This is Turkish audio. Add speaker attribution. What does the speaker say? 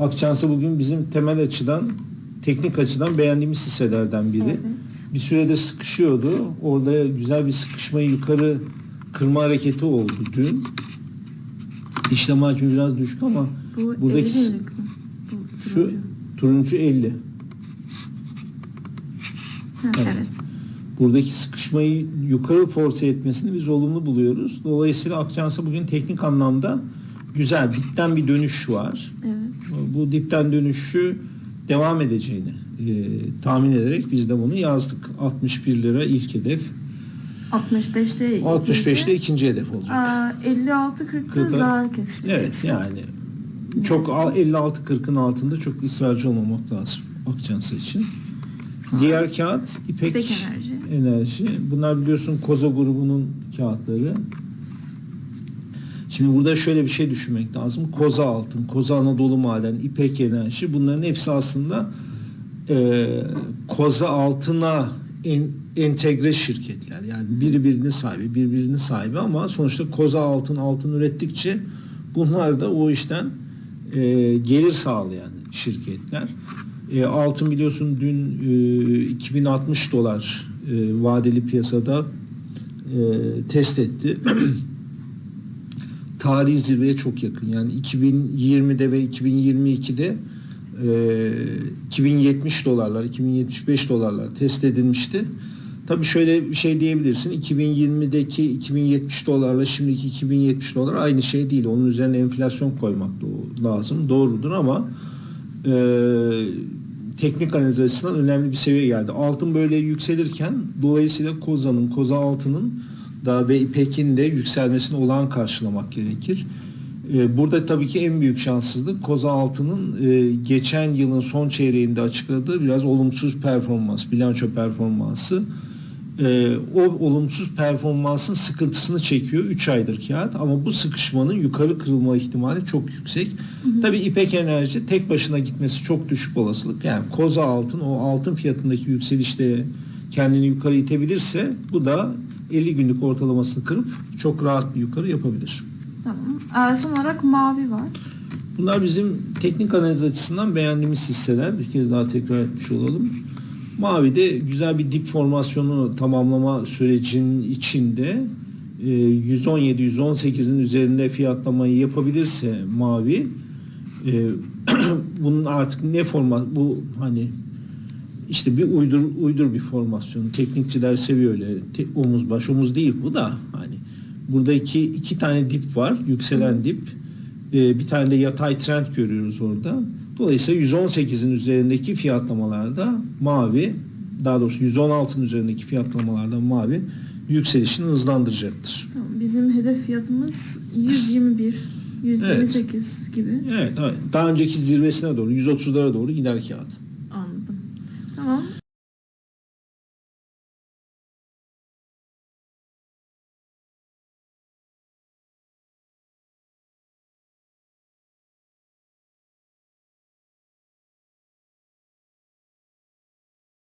Speaker 1: Akçansa bugün bizim temel açıdan, teknik açıdan beğendiğimiz hisselerden biri.
Speaker 2: Evet.
Speaker 1: Bir sürede sıkışıyordu. Orada güzel bir sıkışmayı yukarı kırma hareketi oldu dün. İşlem hacmi biraz düşük ama
Speaker 2: Bu
Speaker 1: Buradaki
Speaker 2: 50
Speaker 1: s-
Speaker 2: liralık mı? Bu
Speaker 1: şu
Speaker 2: turuncu.
Speaker 1: turuncu 50.
Speaker 2: Ha,
Speaker 1: Evet.
Speaker 2: evet.
Speaker 1: Buradaki sıkışmayı yukarı force etmesini biz olumlu buluyoruz. Dolayısıyla Akçansa bugün teknik anlamda güzel. Dipten bir dönüş var.
Speaker 2: Evet.
Speaker 1: Bu dipten dönüşü devam edeceğini e, tahmin ederek biz de bunu yazdık. 61 lira ilk hedef.
Speaker 2: 65'te
Speaker 1: 65'te ikinci hedef olacak.
Speaker 2: 56 40'ta
Speaker 1: Kırkta-
Speaker 2: zarar kesildi.
Speaker 1: Evet yani çok al- 56-40'ın altında çok ısrarcı olmamak lazım Akçansa için.
Speaker 2: Sonra
Speaker 1: Diğer kağıt İpek,
Speaker 2: İpek Enerji.
Speaker 1: Enerji. Bunlar biliyorsun Koza grubunun kağıtları. Şimdi burada şöyle bir şey düşünmek lazım. Koza Altın, Koza Anadolu Maden, İpek Enerji bunların hepsi aslında e, Koza Altın'a en- entegre şirketler. Yani birbirinin sahibi, birbirinin sahibi ama sonuçta Koza Altın altın ürettikçe bunlar da o işten e, gelir sağlayan şirketler. E, altın biliyorsun dün e, 2060 dolar e, vadeli piyasada e, test etti. Tarihi zirveye çok yakın. Yani 2020'de ve 2022'de e, 2070 dolarlar, 2075 dolarlar test edilmişti. Tabii şöyle bir şey diyebilirsin. 2020'deki 2070 dolarla şimdiki 2070 dolar aynı şey değil. Onun üzerine enflasyon koymak lazım. Doğrudur ama e, teknik analiz açısından önemli bir seviye geldi. Altın böyle yükselirken dolayısıyla Koza'nın, Koza altının da ve İpek'in de yükselmesini olağan karşılamak gerekir. E, burada tabii ki en büyük şanssızlık Koza altının e, geçen yılın son çeyreğinde açıkladığı biraz olumsuz performans, bilanço performansı. E, o olumsuz performansın sıkıntısını çekiyor 3 aydır kağıt ama bu sıkışmanın yukarı kırılma ihtimali çok yüksek. Tabii İpek Enerji tek başına gitmesi çok düşük olasılık. Yani koza altın o altın fiyatındaki yükselişte kendini yukarı itebilirse bu da 50 günlük ortalamasını kırıp çok rahat bir yukarı yapabilir.
Speaker 2: Tamam. Ee, son olarak mavi var.
Speaker 1: Bunlar bizim teknik analiz açısından beğendiğimiz hisseler. Bir kez daha tekrar etmiş olalım. Mavi'de güzel bir dip formasyonu tamamlama sürecinin içinde e, 117-118'in üzerinde fiyatlamayı yapabilirse Mavi e, bunun artık ne format bu hani işte bir uydur uydur bir formasyon. Teknikçiler seviyor öyle. Te- omuz baş omuz değil bu da hani burada iki, tane dip var. Yükselen dip. Ee, bir tane de yatay trend görüyoruz orada. Dolayısıyla 118'in üzerindeki fiyatlamalarda mavi daha doğrusu 116'ın üzerindeki fiyatlamalarda mavi yükselişini hızlandıracaktır.
Speaker 2: Tamam. Bizim hedef fiyatımız 121, 128 gibi.
Speaker 1: Evet, evet. Daha önceki zirvesine doğru 130'lara doğru gider kağıt.